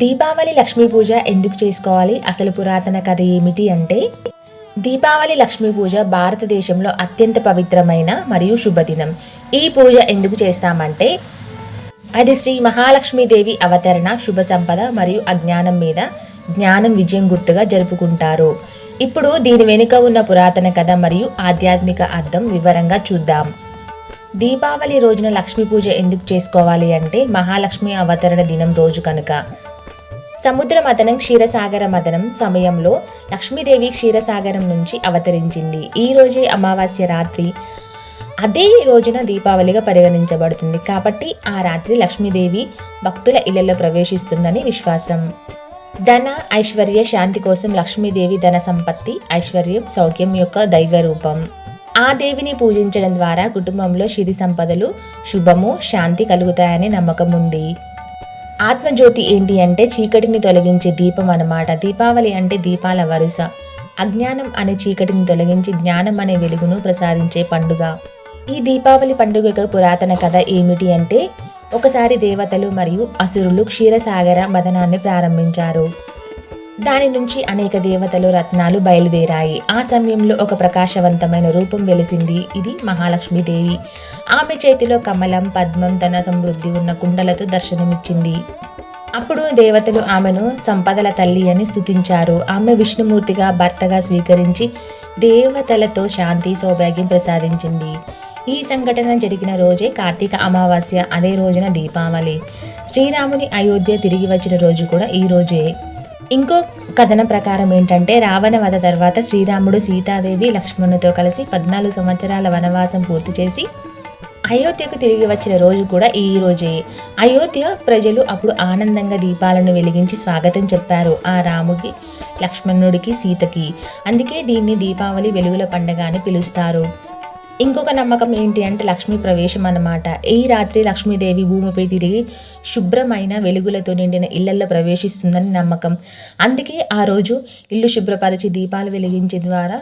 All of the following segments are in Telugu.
దీపావళి లక్ష్మీ పూజ ఎందుకు చేసుకోవాలి? అసలు పురాతన కథ ఏమిటి అంటే దీపావళి లక్ష్మీ పూజ భారతదేశంలో అత్యంత పవిత్రమైన మరియు శుభదినం. ఈ పూజ ఎందుకు చేస్తామంటే అది శ్రీ మహాలక్ష్మీదేవి అవతరణ శుభ సంపద మరియు అజ్ఞానం మీద జ్ఞానం విజయం గుర్తుగా జరుపుకుంటారు. ఇప్పుడు దీని వెనుక ఉన్న పురాతన కథ మరియు ఆధ్యాత్మిక అర్థం వివరంగా చూద్దాం. దీపావళి రోజున లక్ష్మీ పూజ ఎందుకు చేసుకోవాలి అంటే మహాలక్ష్మి అవతరణ దినం రోజు కనుక. సముద్ర మథనం క్షీరసాగర మథనం సమయంలో లక్ష్మీదేవి క్షీరసాగరం నుంచి అవతరించింది. ఈ రోజే అమావాస్య రాత్రి. అదే రోజున దీపావళిగా పరిగణించబడుతుంది. కాబట్టి ఆ రాత్రి లక్ష్మీదేవి భక్తుల ఇళ్ళలో ప్రవేశిస్తుందని విశ్వాసం. ధన ఐశ్వర్య శాంతి కోసం లక్ష్మీదేవి ధన సంపత్తి ఐశ్వర్యం సౌఖ్యం యొక్క దైవ రూపం. ఆ దేవిని పూజించడం ద్వారా కుటుంబంలో సిరి సంపదలు శుభము శాంతి కలుగుతాయని నమ్మకం ఉంది. ఆత్మజ్యోతి ఏంటి అంటే చీకటిని తొలగించే దీపం అన్నమాట. దీపావళి అంటే దీపాల వరుస. అజ్ఞానం అనే చీకటిని తొలగించి జ్ఞానం అనే వెలుగును ప్రసాదించే పండుగ. ఈ దీపావళి పండుగకు పురాతన కథ ఏమిటి అంటే ఒకసారి దేవతలు మరియు అసురులు క్షీరసాగర మదనాన్ని ప్రారంభించారు. దాని నుంచి అనేక దేవతలు రత్నాలు బయలుదేరాయి. ఆ సమయంలో ఒక ప్రకాశవంతమైన రూపం వెలిసింది. ఇది మహాలక్ష్మీదేవి. ఆమె చేతిలో కమలం పద్మం ధన సమృద్ధి ఉన్న కుండలతో దర్శనమిచ్చింది. అప్పుడు దేవతలు ఆమెను సంపదల తల్లి అని స్తుతించారు. ఆమె విష్ణుమూర్తిగా భర్తగా స్వీకరించి దేవతలతో శాంతి సౌభాగ్యం ప్రసాదించింది. ఈ సంఘటన జరిగిన రోజే కార్తీక అమావాస్య అదే రోజున దీపావళి. శ్రీరాముని అయోధ్య తిరిగి వచ్చిన రోజు కూడా ఈ రోజే. ఇంకో కథనం ప్రకారం ఏంటంటే రావణ వధ తర్వాత శ్రీరాముడు సీతాదేవి లక్ష్మణుతో కలిసి పద్నాలుగు సంవత్సరాల వనవాసం పూర్తి చేసి అయోధ్యకు తిరిగి వచ్చిన రోజు కూడా ఈ రోజే. అయోధ్య ప్రజలు అప్పుడు ఆనందంగా దీపాలను వెలిగించి స్వాగతం చెప్పారు ఆ రాముకి లక్ష్మణుడికి సీతకి. అందుకే దీన్ని దీపావళి వెలుగుల పండగ అని పిలుస్తారు. ఇంకొక నమ్మకం ఏంటి అంటే లక్ష్మీ ప్రవేశం అన్నమాట. ఈ రాత్రి లక్ష్మీదేవి భూమిపై తిరిగి శుభ్రమైన వెలుగులతో నిండిన ఇళ్ళలో ప్రవేశిస్తుందని నమ్మకం. అందుకే ఆ రోజు ఇల్లు శుభ్రపరిచి దీపాలు వెలిగించే ద్వారా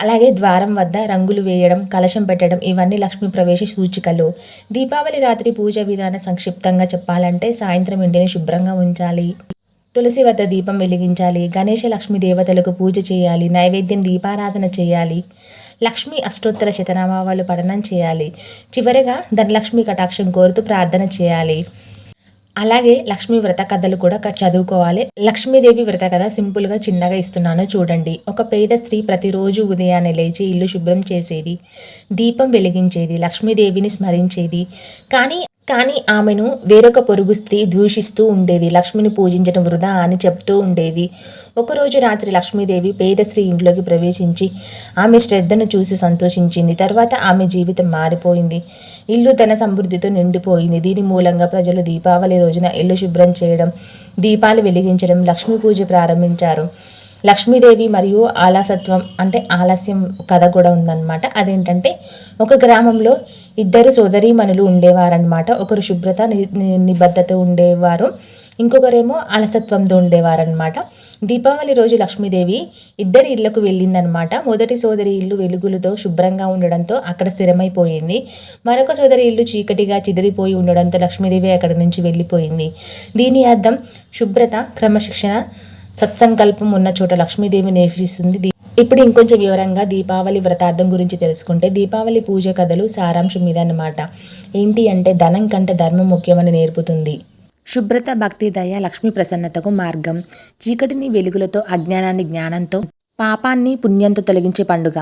అలాగే ద్వారం వద్ద రంగులు వేయడం కలశం పెట్టడం ఇవన్నీ లక్ష్మీ ప్రవేశ సూచికలు. దీపావళి రాత్రి పూజ విధానం సంక్షిప్తంగా చెప్పాలంటే సాయంత్రం ఇంటిని శుభ్రంగా ఉంచాలి. తులసి వద్ద దీపం వెలిగించాలి. గణేష లక్ష్మి దేవతలకు పూజ చేయాలి. నైవేద్యం దీపారాధన చేయాలి. లక్ష్మీ అష్టోత్తర శతనామావాలు పఠనం చేయాలి. చివరిగా ధనలక్ష్మి కటాక్షం కోరుతూ ప్రార్థన చేయాలి. అలాగే లక్ష్మీ వ్రత కథలు కూడా చదువుకోవాలి. లక్ష్మీదేవి వ్రత కథ సింపుల్గా చిన్నగా ఇస్తున్నాను చూడండి. ఒక పేద స్త్రీ ప్రతిరోజు ఉదయాన్నే లేచి ఇల్లు శుభ్రం చేసేది. దీపం వెలిగించేది. లక్ష్మీదేవిని స్మరించేది. కానీ కానీ ఆమెను వేరొక పొరుగు స్త్రీ దూషిస్తూ ఉండేది. లక్ష్మిని పూజించడం వృధా అని చెప్తూ ఉండేది. ఒకరోజు రాత్రి లక్ష్మీదేవి పేద స్త్రీ ఇంట్లోకి ప్రవేశించి ఆమె శ్రద్ధను చూసి సంతోషించింది. తర్వాత ఆమె జీవితం మారిపోయింది. ఇల్లు ధన సమృద్ధితో నిండిపోయింది. దీని మూలంగా ప్రజలు దీపావళి రోజున ఇల్లు శుభ్రం చేయడం దీపాలు వెలిగించడం లక్ష్మీ పూజ ప్రారంభించారు. లక్ష్మీదేవి మరియు ఆలసత్వం అంటే ఆలస్యం కథ కూడా ఉందన్నమాట. అదేంటంటే ఒక గ్రామంలో ఇద్దరు సోదరీమణులు ఉండేవారనమాట ఒకరు శుభ్రత ని- నిబద్ధత ఉండేవారు. ఇంకొకరేమో అలసత్వంతో ఉండేవారనమాట దీపావళి రోజు లక్ష్మీదేవి ఇద్దరి ఇళ్ళకు వెళ్ళిందనమాట మొదటి సోదరి ఇల్లు వెలుగులతో శుభ్రంగా ఉండడంతో అక్కడ స్థిరమైపోయింది. మరొక సోదరి ఇల్లు చీకటిగా చిదిరిపోయి ఉండడంతో లక్ష్మీదేవి అక్కడి నుంచి వెళ్ళిపోయింది. దీని అర్థం శుభ్రత క్రమశిక్షణ సత్సంకల్పం ఉన్న చోట లక్ష్మీదేవి నివసిస్తుంది ఇప్పుడు ఇంకొంచెం వివరంగా దీపావళి వ్రతార్థం గురించి తెలుసుకుంటే దీపావళి పూజ కథలు సారాంశం మీద అన్నమాట. ఏంటి అంటే ధనం కంటే ధర్మం ముఖ్యమని నేర్పుతుంది. శుభ్రత భక్తి దయ లక్ష్మీ ప్రసన్నతకు మార్గం. చీకటిని వెలుగులతో అజ్ఞానాన్ని జ్ఞానంతో పాపాన్ని పుణ్యంతో తొలగించే పండుగ.